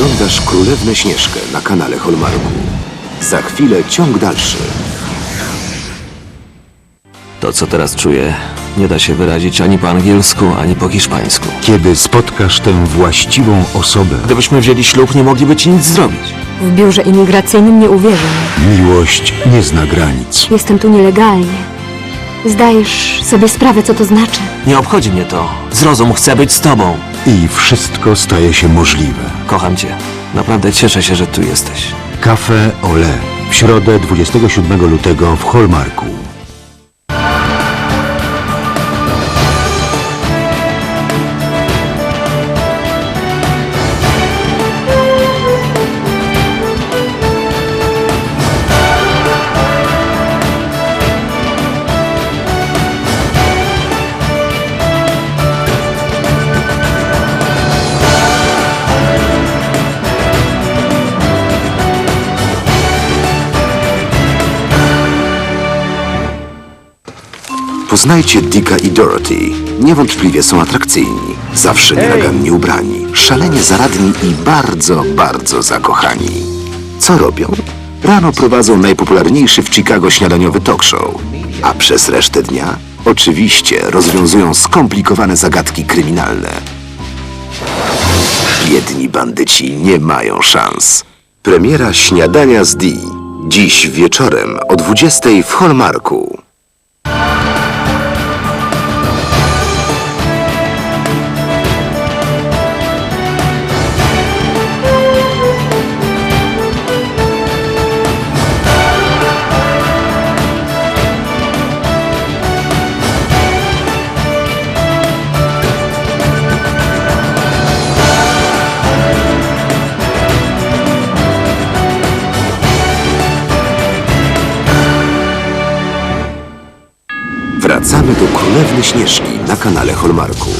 Oglądasz Królewnę Śnieżkę na kanale Holmarku. Za chwilę ciąg dalszy. To, co teraz czuję, nie da się wyrazić ani po angielsku, ani po hiszpańsku. Kiedy spotkasz tę właściwą osobę, Gdybyśmy wzięli ślub, nie mogliby ci nic zrobić. W biurze imigracyjnym nie uwierzą. miłość nie zna granic. Jestem tu nielegalnie. Zdajesz sobie sprawę, co to znaczy? Nie obchodzi mnie to. Zrozum, chcę być z tobą. I wszystko staje się możliwe. Kocham cię. Naprawdę cieszę się, że tu jesteś. Cafe Ole. W środę 27 lutego w Holmarku. Poznajcie Dicka i Dorothy. Niewątpliwie są atrakcyjni, zawsze nienagannie ubrani, szalenie zaradni i bardzo, bardzo zakochani. Co robią? Rano prowadzą najpopularniejszy w Chicago śniadaniowy talk show, a przez resztę dnia oczywiście rozwiązują skomplikowane zagadki kryminalne. Biedni bandyci nie mają szans. Premiera Śniadania z Dee. Dziś wieczorem o 20 w Hallmarku. Wracamy do Królewny Śnieżki na kanale Holmarku.